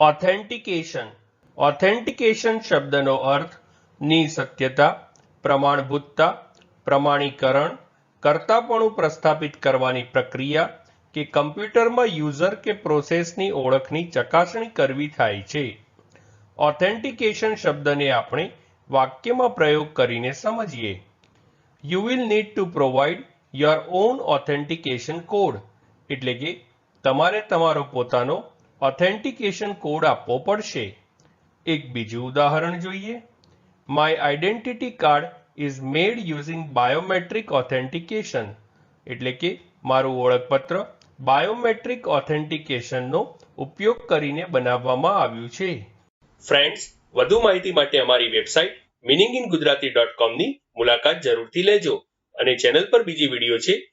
Authentication authentication શબ્દનો અર્થની સત્યતા, પ્રમાણભૂતતા, પ્રમાણીકરણ, કરતાપણું પ્રસ્થાપિત કરવાની પ્રક્રિયા કે કમ્પ્યુટરમાં યુઝર કે પ્રોસેસની ઓળખની ચકાસણી કરવી થાય છે. ઓથેન્ટિકેશન શબ્દને આપણે વાક્યમાં પ્રયોગ કરીને સમજીએ. You will need to provide your own authentication code એટલે કે તમારે તમારો પોતાનો ઓથેન્ટિકેશન કોડ આપવો પડશે. એક બીજું ઉદાહરણ જોઈએ. My identity card is made using biometric authentication એટલે કે મારું ઓળખપત્ર બાયોમેટ્રિક ઓથેન્ટિકેશનનો ઉપયોગ કરીને બનાવવામાં આવ્યું છે. ફ્રેન્ડ્સ વધુ માહિતી માટે અમારી website meaning in Gujarati dot કોમની મુલાકાત જરૂરથી લેજો. અને ચેનલ પર બીજી વીડિયો છે